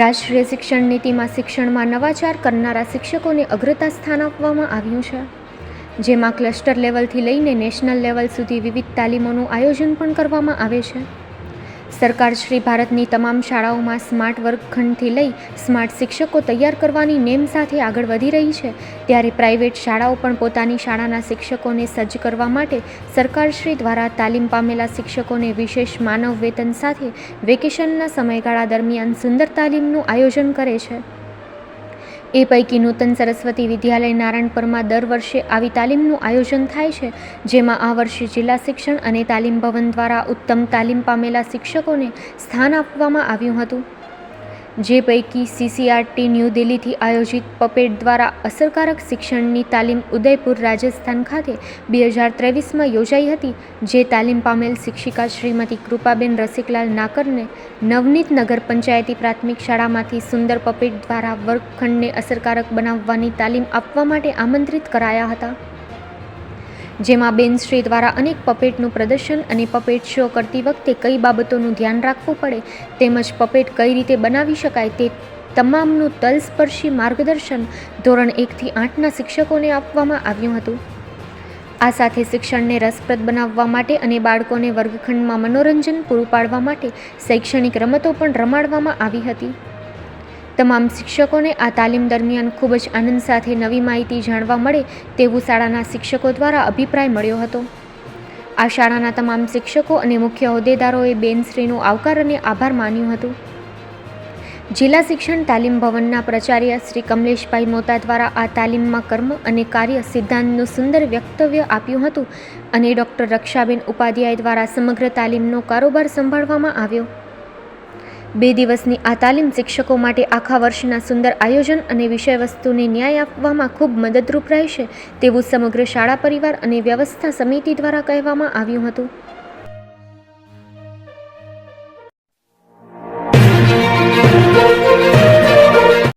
રાષ્ટ્રીય શિક્ષણ નીતિમાં શિક્ષણમાં નવાચાર કરનારા શિક્ષકોને અગ્રતા સ્થાન આપવામાં આવ્યું છે. જેમાં ક્લસ્ટર લેવલથી લઈને નેશનલ લેવલ સુધી વિવિધ તાલીમોનું આયોજન પણ કરવામાં આવે છે. સરકાર શ્રી ભારતની તમામ શાળાઓમાં સ્માર્ટ વર્ગખંડથી લઈ સ્માર્ટ શિક્ષકો તૈયાર કરવાની નેમ સાથે આગળ વધી રહી છે. ત્યારે પ્રાઇવેટ શાળાઓ પણ પોતાની શાળાના શિક્ષકોને સજ્જ કરવા માટે સરકારશ્રી દ્વારા તાલીમ પામેલા શિક્ષકોને વિશેષ માનવ વેતન સાથે વેકેશનના સમયગાળા દરમિયાન સુંદર તાલીમનું આયોજન કરે છે. એ પૈકી નૂતન સરસ્વતી વિદ્યાલય નારાયણપુરમાં દર વર્ષે આવી તાલીમનું આયોજન થાય છે, જેમાં આ વર્ષે જિલ્લા શિક્ષણ અને તાલીમ ભવન દ્વારા ઉત્તમ તાલીમ પામેલા શિક્ષકોને સ્થાન આપવામાં આવ્યું હતું. જે પૈકી સીસીઆરટી ન્યૂ દિલ્હીથી આયોજિત પપેટ દ્વારા અસરકારક શિક્ષણની તાલીમ ઉદયપુર રાજસ્થાન ખાતે બે હજાર ત્રેવીસમાં યોજાઈ હતી, જે તાલીમ પામેલ શિક્ષિકા શ્રીમતી કૃપાબેન રસિકલાલ નાકરને નવનીત નગર પંચાયતી પ્રાથમિક શાળામાંથી સુંદર પપેટ દ્વારા વર્ગખંડને અસરકારક બનાવવાની તાલીમ આપવા માટે આમંત્રિત કરાયા હતા. જેમાં બેનશ્રી દ્વારા અનેક પપેટનું પ્રદર્શન અને પપેટ શો કરતી વખતે કઈ બાબતોનું ધ્યાન રાખવું પડે, તેમજ પપેટ કઈ રીતે બનાવી શકાય તે તમામનું તલસ્પર્શી માર્ગદર્શન ધોરણ એકથી આઠના શિક્ષકોને આપવામાં આવ્યું હતું. આ સાથે શિક્ષણને રસપ્રદ બનાવવા માટે અને બાળકોને વર્ગખંડમાં મનોરંજન પૂરું પાડવા માટે શૈક્ષણિક રમતો પણ રમાડવામાં આવી હતી. તમામ શિક્ષકોને આ તાલીમ દરમિયાન ખૂબ જ આનંદ સાથે નવી માહિતી જાણવા મળે તેવું શાળાના શિક્ષકો દ્વારા અભિપ્રાય મળ્યો હતો. આ શાળાના તમામ શિક્ષકો અને મુખ્ય હોદ્દેદારોએ બેનશ્રીનો આવકાર અને આભાર માન્યું હતું. જિલ્લા શિક્ષણ તાલીમ ભવનના પ્રચાર્ય શ્રી કમલેશભાઈ મોતા દ્વારા આ તાલીમમાં કર્મ અને કાર્ય સિદ્ધાંતનું સુંદર વક્તવ્ય આપ્યું હતું અને ડૉક્ટર રક્ષાબેન ઉપાધ્યાય દ્વારા સમગ્ર તાલીમનો કારોબાર સંભાળવામાં આવ્યો. બે દિવસની આ તાલીમ શિક્ષકો માટે આખા વર્ષના સુંદર આયોજન અને વિષયવસ્તુને ન્યાય આપવામાં ખૂબ મદદરૂપ રહેશે તેવું સમગ્ર શાળા પરિવાર અને વ્યવસ્થા સમિતિ દ્વારા કહેવામાં આવ્યું હતું.